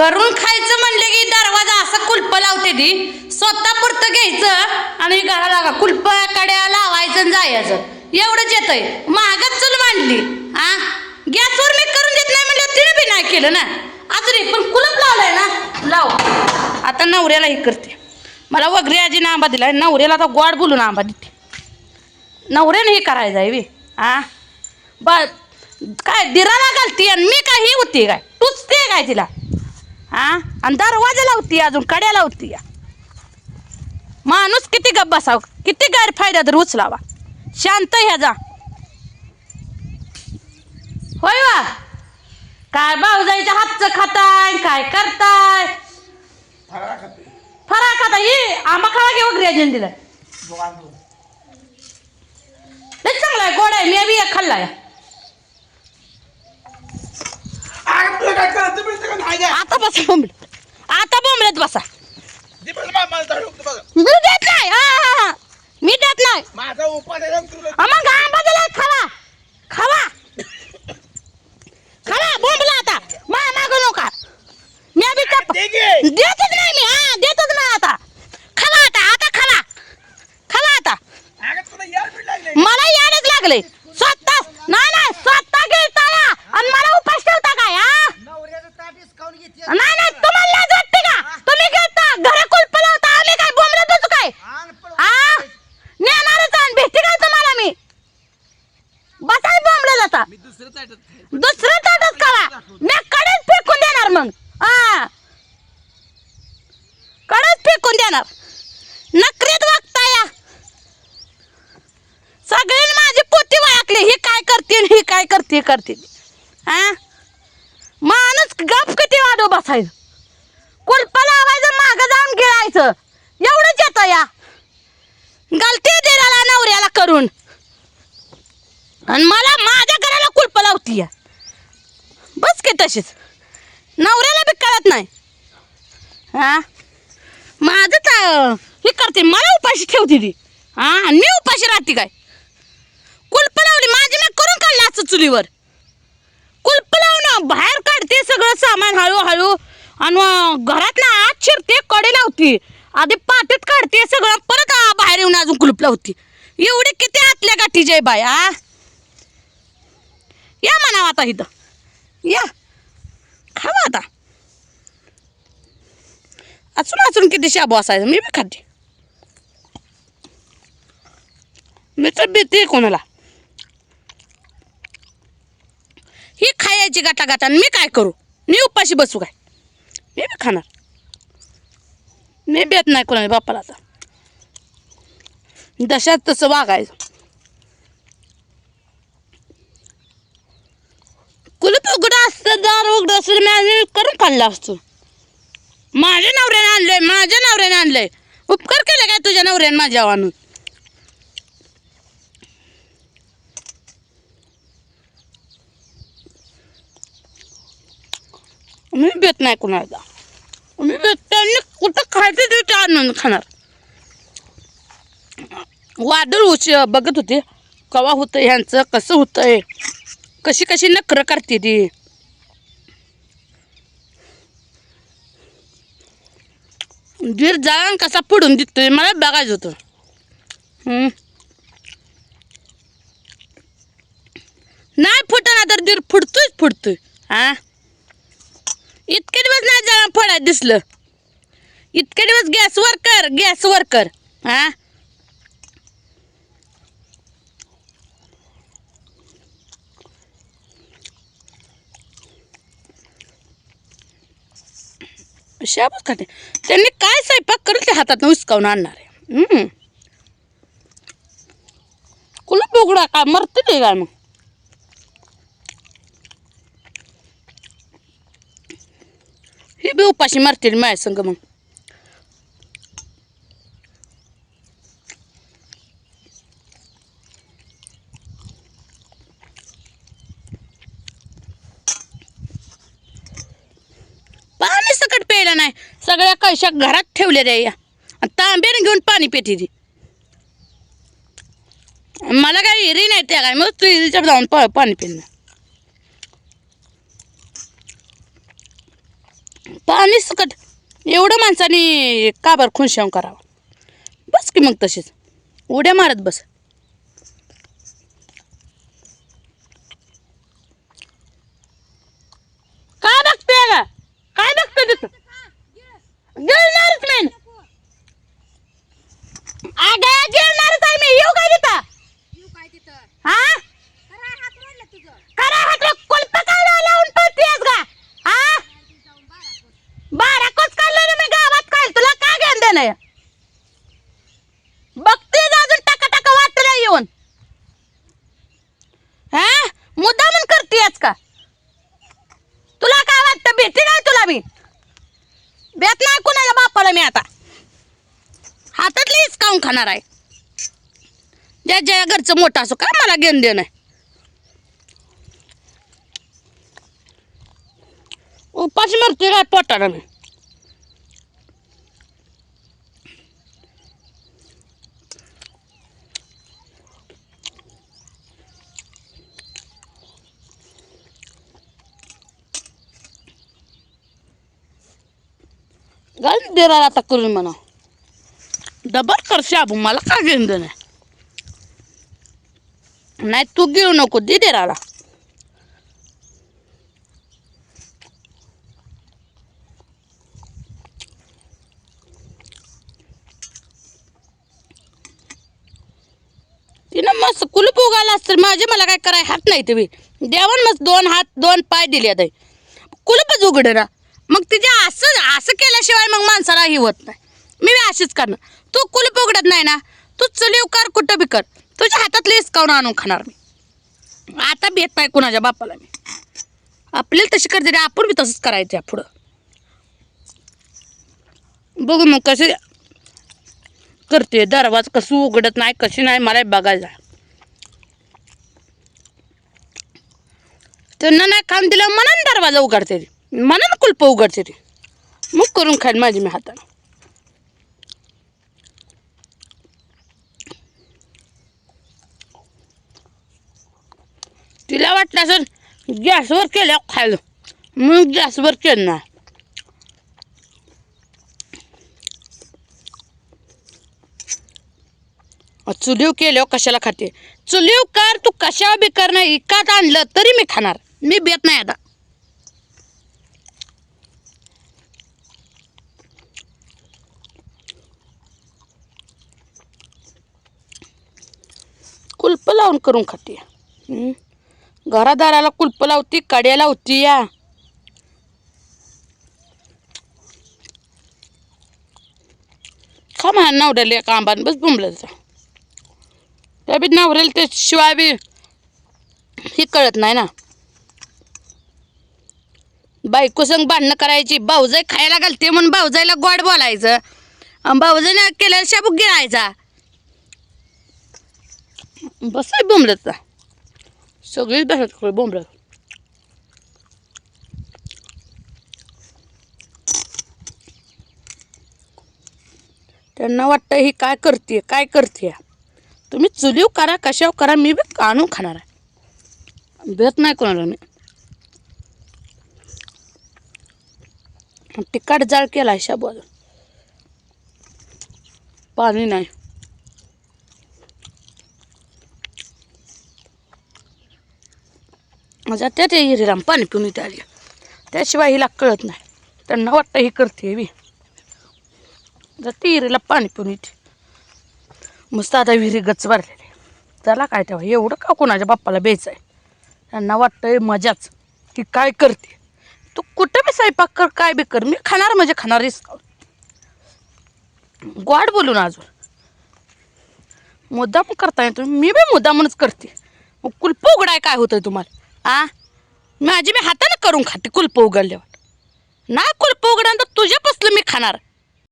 करून खायचं म्हणलं की दरवाजा असं कुलप लावते ती. स्वतः पुरतं घ्यायचं आणि घराला का कुलप कड्या लावायचं आणि जायचं. एवढंच येतंय. महागात चूल मांडली हा गॅसवर मी करून देत नाही म्हणलं तिने बी नाही केलं ना. अजून एक पण कुलप लावलंय ना. लाव. आता नवऱ्याला हे करते. मला वगैरे आजीने आंबा दिला नवऱ्याला आता गोड बोलून आंबा देते. नवऱ्याने हे करायचं आहे बी. हा ब काय दिराला घालती आणि मी काय ही होती काय? टुचते काय तिला? हा? आणि दरवाजा लावती अजून कड्या लावती माणूस किती गप्प बसाव किती गैरफायदा तर उचलावा. शांत ह्याचा होय वा? काय भाऊजाईच्या हातचं खाताय काय करताय? फरा खाता ये आंबा खावा घेऊ ग्रॅज्युएट दिलं? लय चांगला आहे गोड आहे मी बी खाल्लाय आता बसा बोंबलत. आता बोंबलत बसा. मी देत नाही. हा, हा, हा. मी देत नाही. माझा उपाय मग आंबा खावा खावा बोंबला आता मा मागू नका मी बी टप ठीक आहे. देतच नाही मी हा देतच नाही आता खावा आता आता खावा खावा आता अगं तुला याड बीड लागलंय. मला याडच लागले स्वतः नाही नाही स्वतः घेता या आणि मला उपास ठेवता काय हा नाही नाही तुम्हाला लाज वाटते का? तुम्ही घेता घरा कुलप लावता आम्ही काय? काय? हा? नेणारच आणि. भेटते काय तुम्हाला मी? बसाय बोंबलं जाता मी दुसरं ताटात दुसरं ताटच खावा. मी कडेच फेकून देणार मग. हा. कडेच फेकून देणार. नकरीत वागता या. सगळे माझी पोती ही काय करते ही काय करते करते. हा? गप किती वाढव बसायचं? कुलप लावायचं मागं जाऊन गिळायचं. एवढंच येतं या. गलती दिराला नवऱ्याला करून. आणि मला माझ्या घराला कुलप लावती या. बस की तशीच. नवऱ्याला बी कळत नाही. हा? माझं तर हे करते मला उपाशी ठेवते ती. हा? आणि मी उपाशी राहते काय? कुलप लावली माझी मी करून काढलं असं चुलीवर. कुलप लावून बाहेर काय ते सगळं सामान हळूहळू आणि घरात ना आत शिरते कडे लावते. आधी पाटीत काढते सगळं परत बाहेर येऊन अजून कुलूप लावती. एवढी किती आतल्या गाठी जय बाय आ? या म्हणावं आता इथं. या. खावा आता. अचून असून किती शाबू असायचं? मी बी खाते. मी तर भीती कोणाला. ही खायची गाटा गाटा मी काय करू? मी उपाशी बसू काय? मी बी खाणार. मी बेत नाही कोणाला बापाला आता. दशात तसं वागायचं. कुलूप उघडं असतं दार उघडं असतं मी करून खाल्लं असतो. माझ्या नवऱ्याने आणलंय माझ्या नवऱ्याने आणलंय. उपकार केले काय तुझ्या नवऱ्याने माझ्या आणून मी भेट नाही कुणाला. मी भेटताना कुठं खायचं ते ते आणून खाणार. वादळ उच बघत होते कवा होतं ह्यांचं कसं होतंय कशी कशी नखरं करते ती. दीर जाळण कसा पडून देतोय मला बघायचं होतं. हम्म. नाही फुटणार तर दीर फुटतोयच फुटतोय हा? मला दिसलं. इतके दिवस गॅसवर कर गॅसवर कर. हा? शाबच खाते. त्यांनी काय स्वयंपाक करून ते हातात उचकावून आणणार आहे? हम्म. कुलूप उघडा काय मरते ते काय मग? बी उपाशी मरतील माझ्या संग मग. पाणी सकट प्यायला नाही. सगळ्या कशा घरात ठेवलेल्या या. तांब्याने घेऊन पाणी पेटी ती. मला काय हिरी नाही त्या काय. मग तू हिरीच्या जाऊन पाणी पिणार. पाणी सकट. एवढं माणसाने काबर खुनशाव करावं. बस की मग तशीच. उड्या मारत बस. काय बघते ग? काय बघते तिथं गिळणारच नाही अगं गिळणारच आहे मी येऊ काय तिथं येऊ काय तिथं हा करा हात मोडलं तुझं करा हातलं कुलप काय लावून पळतेस का हा जाऊन बारा कोस बारा कोच काढलं ना मी गावात काय तुला काय घेऊन देणं बघते अजून टाका टाका वाटलं येऊन हा मुद्दा म्हणून करतेस का तुला काय वाटतं भेटी नाही नाही कुणाला बापाला मी आता. हातातली काऊन खाणार आहे? ज्या ज्या घरचं मोठं असो का मला घेऊन देणं? उपाशी मरतोय काय पोटाला मी? घाल देणार आता करून म्हणा. डबल कर शाबू मला काय घेऊन दे नाही नाही तू घेऊ नको दे देराला तिनं मस्त कुलूप उगाला असतं माझे मला काय कराय हात नाही तुम्ही देवन मस्त दोन हात दोन पाय दिले आता. कुलूपच उघडे ना. मग तिच्या असं असं केल्याशिवाय मग माणसाला ही होत नाही. मी बी अशीच करणार. तू कुलप उघडत नाही ना. तू चलीव कर कुठं बी कर. तुझ्या हातातले हिसकावून आणून खाणार मी. आता भेट पाय कुणाच्या बापाला मी. आपल्याला तशी करते रे, आपण बी तसंच करायचं आहे पुढं. बघू मग कसे करते. दरवाज कसं उघडत नाही कशी नाही मला बघायला त्यांना नाही काम दिलं म्हणून दरवाजा उघडते. मला मनानं कुलप उघडते ती. मग करून खाईन माझी मी हातानं. तिला वाटलं असं गॅसवर केल्या खायला. मग गॅसवर केलं ना चुलीव केल्यावर कशाला खाते? चुलीव कर तू कशा बी कर नाही इकात आणलं तरी मी खाणार. मी बेत नाही आता कुलप लावून करून खाते. घरादाराला कुलप लावती कड्या लावती या. खा म्हणा नवऱ्याला एक आंबान बस बुंबलं त्या बी नवऱ्याला ते शिवाय बी हे कळत नाही ना. बायको संग भांडणं करायची भाऊजाई खायला घालते म्हणून भाऊजाईला गोड बोलायचं. आणि भाऊजाईनं केल्याला शाबूक गिरायचा बस बोंबलत सगळीच बसत बोंबलत त्यांना वाटतं ही काय करते काय करते तुम्ही चुलीव करा कशावर करा मी बी आणून खाणार आहे. भेट नाही कोणाला मी. तिखट जाळ केला आहे बोल अजून पाणी नाही. माझ्या त्या ते हिरीला पाणी पिऊन इथे आली. त्याशिवाय हिला कळत नाही. त्यांना वाटतं ही करते बी. जाते हिरीला पाणी पिऊन येते मस्त आता विहिरी गच्च भरलेली. त्याला काय तेव्हा? एवढं का कोणाच्या बाप्पाला बेच आहे त्यांना वाटतंय मजाच की काय करते? तू कुठं बी स्वयंपाक कर काय बी कर. मी खाणार म्हणजे खाणार रिस्क गोड बोलून अजून. मुद्दाम करता तुम्ही. मी बी मुद्दामच करते. मग कुलप उघडाय काय होतंय तुम्हाला? आ? माझी मी हाताने करून खाते कुलप उघडल्यावर. नाही कुलप उघडल्यानंतर तुझ्यापासलं मी खाणार.